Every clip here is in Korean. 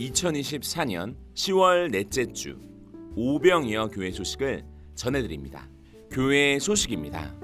2024년 10월 넷째 주 오병이어 교회 소식을 전해드립니다. 교회 소식입니다.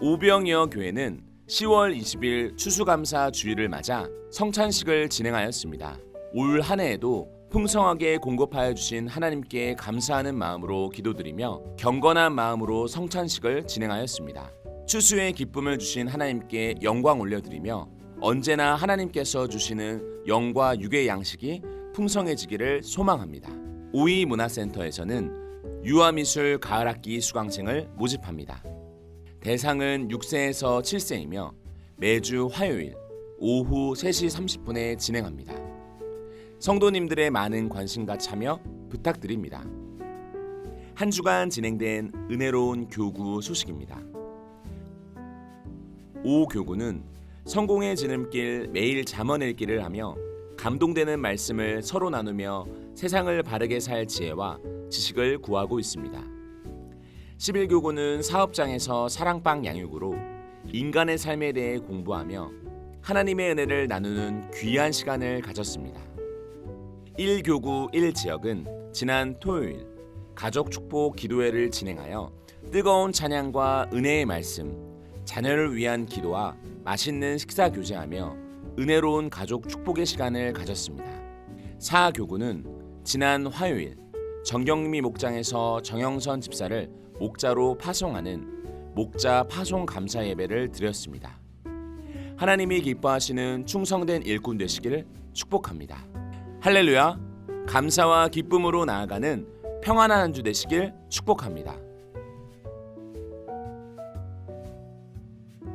오병이어 교회는 10월 20일 추수감사 주일을 맞아 성찬식을 진행하였습니다. 올 한 해에도 풍성하게 공급하여 주신 하나님께 감사하는 마음으로 기도드리며 경건한 마음으로 성찬식을 진행하였습니다. 추수의 기쁨을 주신 하나님께 영광 올려드리며 언제나 하나님께서 주시는 영과 육의 양식이 풍성해지기를 소망합니다. 오이 문화센터에서는 유아미술 가을학기 수강생을 모집합니다. 대상은 6세에서 7세이며 매주 화요일 오후 3시 30분에 진행합니다. 성도님들의 많은 관심과 참여 부탁드립니다. 한 주간 진행된 은혜로운 교구 소식입니다. 오 교구는 성공의 지름길 매일 잠언 읽기를 하며 감동되는 말씀을 서로 나누며 세상을 바르게 살 지혜와 지식을 구하고 있습니다. 11교구는 사업장에서 사랑방 양육으로 인간의 삶에 대해 공부하며 하나님의 은혜를 나누는 귀한 시간을 가졌습니다. 1교구 1지역은 지난 토요일 가족 축복 기도회를 진행하여 뜨거운 찬양과 은혜의 말씀, 자녀를 위한 기도와 맛있는 식사 교제하며 은혜로운 가족 축복의 시간을 가졌습니다. 4교구는 지난 화요일 정경미 목장에서 정영선 집사를 목자로 파송하는 목자 파송 감사 예배를 드렸습니다. 하나님이 기뻐하시는 충성된 일꾼 되시길 축복합니다. 할렐루야! 감사와 기쁨으로 나아가는 평안한 한 주 되시길 축복합니다.